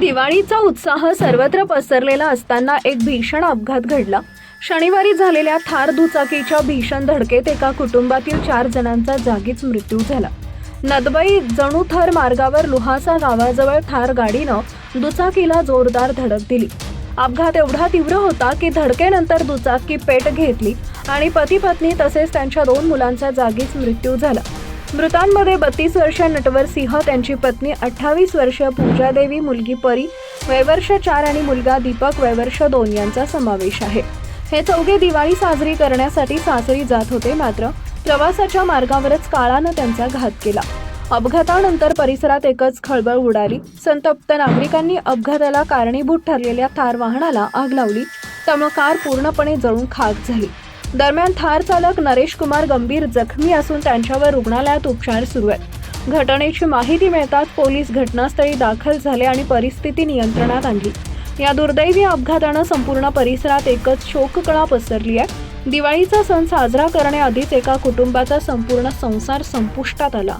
दिवाळीचा उत्साह सर्वत्र पसरलेला असताना एक भीषण अपघात घडला. शनिवारी झालेल्या थार दुचाकीच्या भीषण धडकेत एका कुटुंबातील चार जणांचा जागीच मृत्यू झाला. नदबई जणूथर मार्गावर लुहासा गावाजवळ थार गाडीनं दुचाकीला जोरदार धडक दिली. अपघात एवढा तीव्र होता की धडकेनंतर दुचाकी पेट घेतली आणि पती पत्नी तसेच त्यांच्या दोन मुलांचा जागीच मृत्यू झाला. मृतांमध्ये बत्तीस वर्ष नटवर सिंह त्यांची पत्नी अठ्ठावीस वर्ष पूजादेवी मुलगी परी वयवर्ष चार आणि मुलगा दीपक वयवर्ष दोन यांचा समावेश आहे. हे चौघे दिवाळी साजरी करण्यासाठी सासरी जात होते मात्र प्रवासाच्या मार्गावरच काळानं त्यांचा घात केला. अपघातानंतर परिसरात एकच खळबळ उडाली. संतप्त नागरिकांनी अपघाताला कारणीभूत ठरलेल्या थार वाहनाला आग लावली. त्यामुळे कार पूर्णपणे जळून खाक झाली. दरम्यान थार चालक नरेश कुमार गंभीर जखमी असून त्यांच्यावर रुग्णालयात उपचार सुरू आहेत. घटनेची माहिती मिळताच पोलीस घटनास्थळी दाखल झाले आणि परिस्थिती नियंत्रणात आणली. या दुर्दैवी अपघातानं संपूर्ण परिसरात एकच शोककळा पसरली आहे. दिवाळीचा सण साजरा करण्याआधीच एका कुटुंबाचा संपूर्ण संसार संपुष्टात आला.